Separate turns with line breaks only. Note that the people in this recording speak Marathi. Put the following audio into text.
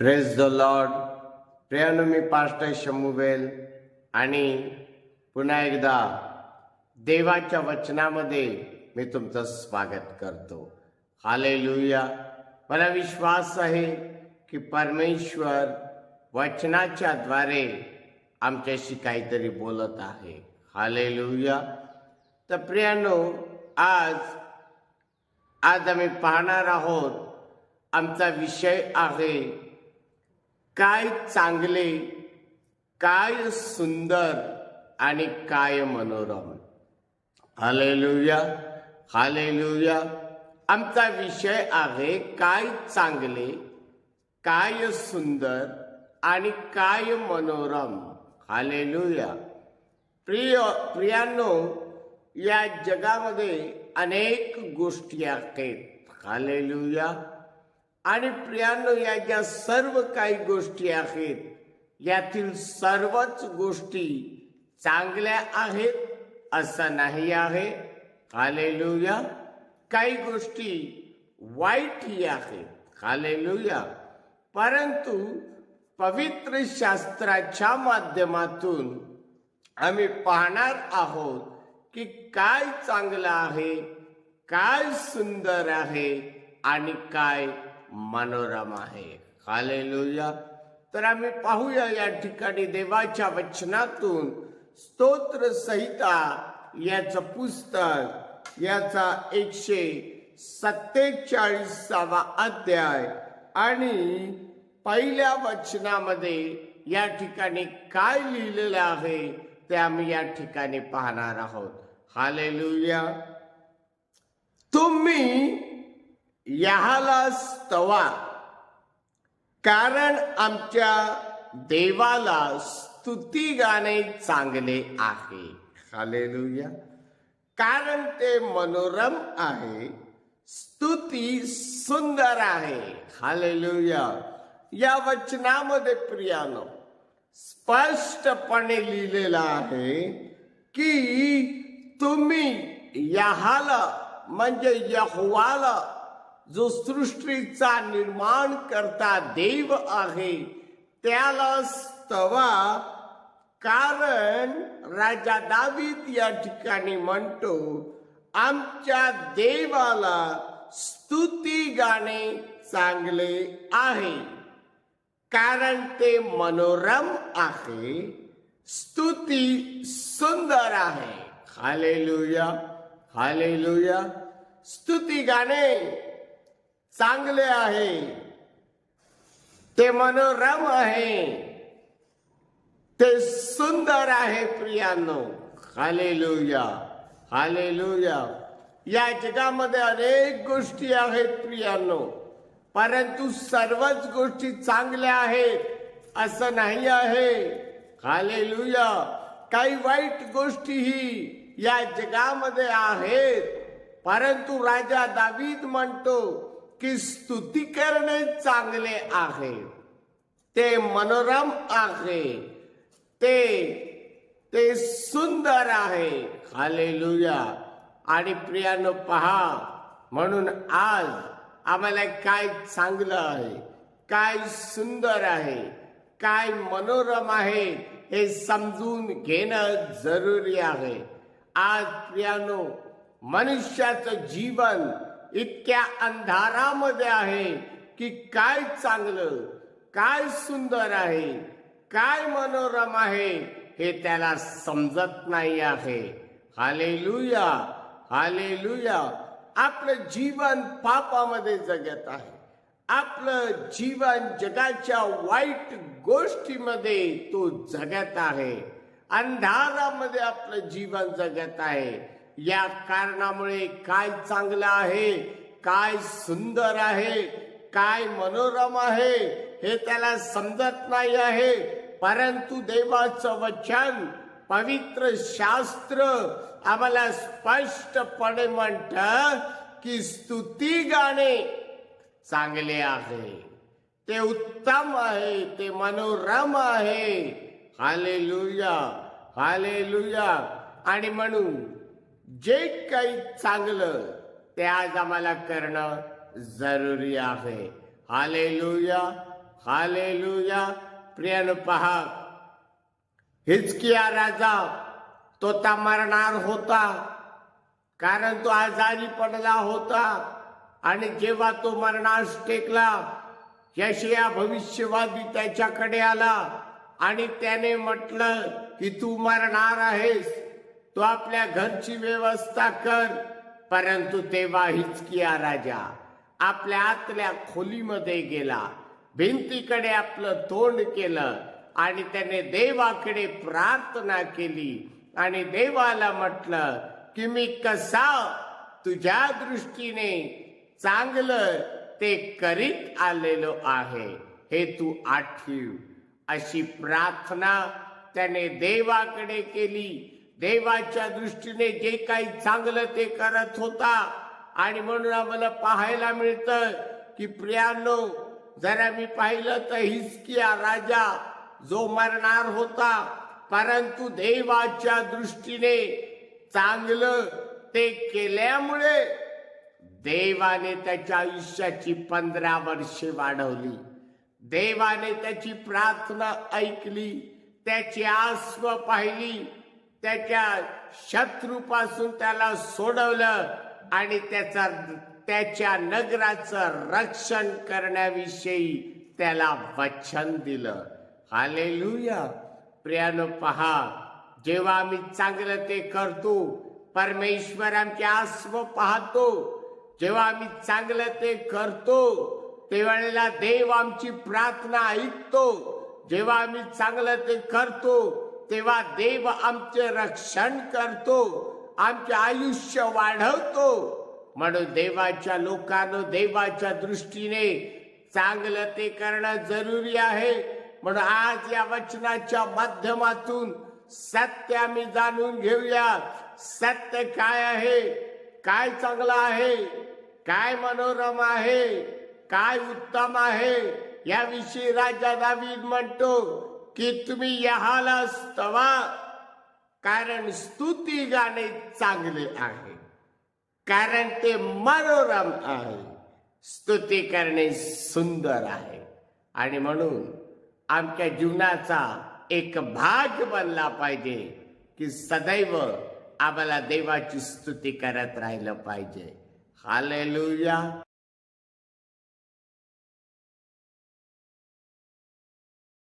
प्रेस द लॉर्ड प्रियानो मी पास्टर शमुवेल आणि पुन्हा एकदा देवाच्या वचनामध्ये मी तुमचं स्वागत करतो. हालेलुया मला विश्वास आहे की परमेश्वर वचनाच्या द्वारे आमच्याशी काहीतरी बोलत आहे. हालेलुया तर प्रियानो आज आज आम्ही पाहणार आहोत आमचा विषय आहे काय चांगले काय सुंदर आणि काय मनोरम. Hallelujah hallelujah. आमचा विषय आहे काय चांगले काय सुंदर आणि काय मनोरम. हालेलुया. प्रिय प्रियांनो या जगामध्ये अनेक गोष्टी आहेत. हालेलुया. आणि प्रियांनो या ज्या सर्व काही गोष्टी आहेत यातील सर्वच गोष्टी चांगल्या आहेत असं नाही आहे. हालेलुया. काही गोष्टी वाईटही आहेत. हालेलुया. परंतु पवित्र शास्त्राच्या माध्यमातून आम्ही पाहणार आहोत की काय चांगलं आहे काय सुंदर आहे आणि काय मनोरम आहे हालेलुया। तर आम्ही पाहूया या ठिकाणी देवाच्या वचनातून स्तोत्र संहिता याचं पुस्तक याचा एकशे सत्तेचाळीसावा अध्याय आणि पहिल्या वचनामध्ये या ठिकाणी काय लिहिलेलं आहे ते आम्ही या ठिकाणी पाहणार आहोत. हालेलुया. तुम्ही याला स्तवा कारण आमच्या देवाला स्तुती गाणे चांगले आहे. हालेलुया. कारण ते मनोरम आहे स्तुती सुंदर आहे. हालेलुया. या वचनामध्ये प्रियानो स्पष्टपणे लिहिलेलं आहे की तुम्ही याहाला म्हणजे यहवाला जो सृष्टीचा निर्माण करता देव आहे त्याला स्तवा. कारण राजा दावीद या ठिकाणी म्हणतो आमच्या देवाला स्तुती गाणे चांगले आहे. कारण ते मनोरम आहे स्तुती सुंदर आहे. Hallelujah hallelujah. स्तुती गाणे. चांगले आहे. ते मनोरम आहे. ते सुंदर आहे प्रियांनो. हालेलुया. हालेलुया. या जगामध्ये अनेक गोष्टी आहेत प्रियांनो. परंतु सर्वच गोष्टी चांगल्या आहेत. असं नाही आहे. हालेलुया. काही वाईट गोष्टीही या जगामध्ये आहेत. परंतु राजा दावीद म्हणतो की स्तुती करणे चांगले आहे. ते मनोरम आहे. ते ते सुंदर आहे. हालेलुया. आणि प्रियानो पहा म्हणून आज आम्हाला काय चांगलं आहे काय सुंदर आहे काय मनोरम आहे हे समजून घेणं जरुरी आहे. आज प्रियानो मनुष्याचं जीवन इतक्या अंधारामध्ये आहे की काय चांगलं काय सुंदर आहे काय मनोरम आहे हे त्याला समजत नाही आहे. Hallelujah hallelujah. आपलं जीवन पापामध्ये जगत आहे. आपलं जीवन जगाच्या वाईट गोष्टीमध्ये तो जगत आहे. अंधारामध्ये आपलं जीवन जगत आहे. या कारणामुळे काय चांगलं आहे काय सुंदर आहे काय मनोरम आहे हे त्याला समजत नाही आहे. परंतु देवाचं वचन पवित्र शास्त्र आम्हाला स्पष्टपणे म्हणत की स्तुती गाणे चांगले आहे. ते उत्तम आहे ते मनोरम आहे. Hallelujah hallelujah. आणि म्हणून जे काही चांगलं ते आज आम्हाला करणं जरुरी आहे. Hallelujah hallelujah. प्रियन पहा. हिचकिया राजा तो ता मरणार होता. कारण तो आजारी पडला होता. आणि जेव्हा तो मरणास टेकला यशया भविष्यवादी त्याच्याकडे आला. आणि त्याने म्हटलं की तू मरणार आहेस. तू आपल्या घरची व्यवस्था कर. परंतु तेव्हा हिचकिया राजा आपल्या आतल्या खोलीमध्ये गेला. भिंतीकडे आपलं तोंड केलं आणि त्याने देवाकडे प्रार्थना केली. आणि देवाला म्हटलं की मी कसा तुझ्या दृष्टीने चांगलं ते करीत आलेलो आहे हे तू आठवी अशी प्रार्थना त्याने देवाकडे केली. देवाच्या दृष्टीने जे काही चांगलं ते करत होता. आणि म्हणून आम्हाला पाहायला मिळतं की प्रियानो जरा मी पाहिलं तर हिसकिया राजा जो मरणार होता परंतु देवाच्या दृष्टीने चांगलं ते केल्यामुळे देवाने त्याच्या आयुष्याची पंधरा वर्षे वाढवली. देवाने त्याची प्रार्थना ऐकली त्याची आस्व पाहिली त्याच्या शत्रूपासून त्याला सोडवलं आणि त्याचा त्याच्या नगराचं रक्षण करण्याविषयी त्याला वचन दिलं. हालेलुया. प्रियानो पहा जेव्हा आम्ही चांगलं ते करतो परमेश्वर आमचे आस्व पाहतो. जेव्हा आम्ही चांगलं ते करतो त्यावेळेला देव आमची प्रार्थना ऐकतो. जेव्हा आम्ही चांगलं ते करतो तेव्हा देव आमचे रक्षण करतो आमचे आयुष्य वाढवतो. म्हणून देवाच्या लोकांनो देवाच्या दृष्टीने चांगलं ते करणं जरुरी आहे. म्हणून आज या वचनाच्या माध्यमातून सत्य आम्ही जाणून घेऊया. सत्य काय आहे? काय चांगलं आहे? काय मनोरम आहे? काय उत्तम आहे? याविषयी राजा दावीद म्हणतो की तुम्ही यहाला स्तवा. कारण स्तुती गाणे चांगले आहे. कारण ते मनोरम आहे. स्तुती करणे सुंदर आहे. आणि म्हणून आमच्या जीवनाचा एक भाग बनला पाहिजे की सदैव आम्हाला देवाची स्तुती करत राहिलं पाहिजे. हालेलुया.